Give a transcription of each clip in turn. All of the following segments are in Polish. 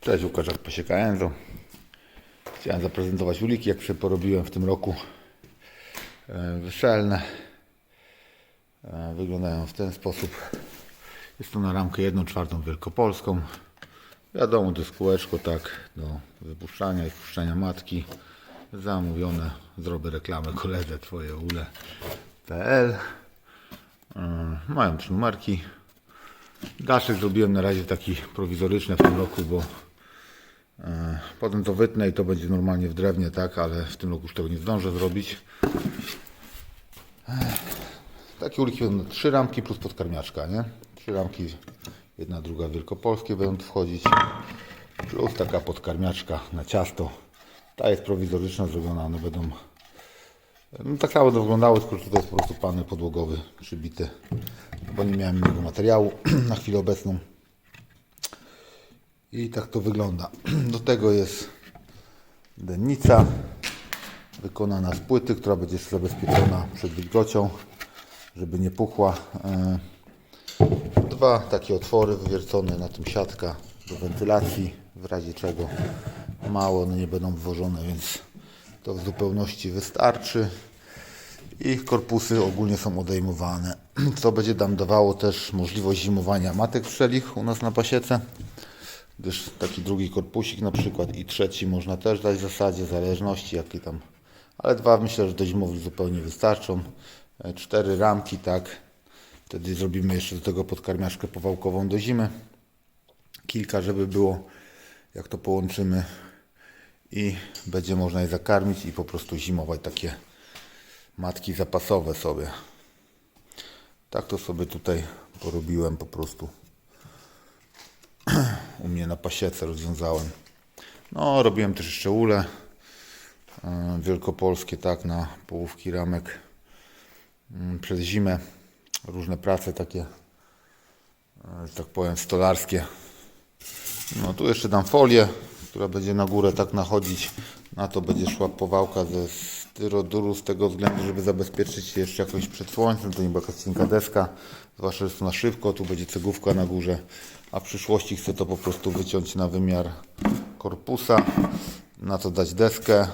Cześć, Łukasz Pasieka Enzo. Chciałem zaprezentować uliki, jak sobie porobiłem w tym roku e, weselne. E, Wyglądają w ten sposób. Jest to na ramkę 1 czwartą wielkopolską. Wiadomo, to jest kółeczko tak do wypuszczania i wpuszczania matki. Zamówione. Zrobię reklamę koledze twoje ule.pl E, Mają trzy numerki. Daszek zrobiłem na razie taki prowizoryczny w tym roku, bo potem to wytnę i to będzie normalnie w drewnie, tak, ale w tym roku już tego nie zdążę zrobić. E, Takie uliki będą trzy ramki plus podkarmiaczka, nie? Trzy ramki, jedna, druga wielkopolskie będą wchodzić, plus taka podkarmiaczka na ciasto. Ta jest prowizoryczna zrobiona, one będą no, tak samo to wyglądało, tylko że to jest po prostu panel podłogowy przybity, bo nie miałem innego materiału na chwilę obecną. I tak to wygląda. Do tego jest dennica wykonana z płyty, która będzie zabezpieczona przed wilgocią, żeby nie puchła. E, Dwa takie otwory wywiercone na tym siatka do wentylacji, w razie czego mało one nie będą wwożone, więc to w zupełności wystarczy. I korpusy ogólnie są odejmowane, co będzie nam dawało też możliwość zimowania matek strzelich u nas na pasiece, gdyż taki drugi korpusik na przykład i trzeci można też dać w zasadzie, w zależności jaki tam, ale dwa myślę, że do zimowli zupełnie wystarczą. E, Cztery ramki, tak, wtedy zrobimy jeszcze do tego podkarmiaszkę powałkową do zimy. Kilka, żeby było, jak to połączymy i będzie można je zakarmić i po prostu zimować takie matki zapasowe sobie. Tak to sobie tutaj porobiłem po prostu. U mnie na pasiece rozwiązałem. No, robiłem też jeszcze ule e, wielkopolskie, tak, na połówki ramek mm, przez zimę. Różne prace takie, e, że tak powiem, stolarskie. No tu jeszcze dam folię, która będzie na górę tak nachodzić. Na to będzie szła powałka ze styroduru z tego względu, żeby zabezpieczyć się jeszcze jakoś przed słońcem. To nie była deska, zwłaszcza, że jest na szybko. Tu będzie cegówka na górze, a w przyszłości chcę to po prostu wyciąć na wymiar korpusa. Na to dać deskę e,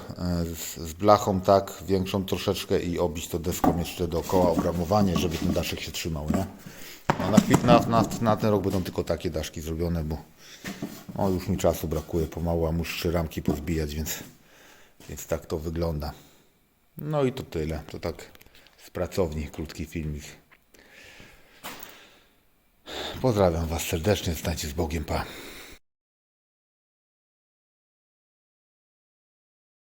z, blachą, tak, większą troszeczkę i obić to deską jeszcze dookoła obramowanie, żeby ten daszek się trzymał, nie? No, na, na, na, ten rok będą tylko takie daszki zrobione, bo no, już mi czasu brakuje pomału, a muszę ramki pozbijać, więc, więc tak to wygląda. No i to tyle. To tak z pracowni, krótki filmik. Pozdrawiam Was serdecznie, stańcie z Bogiem, pa.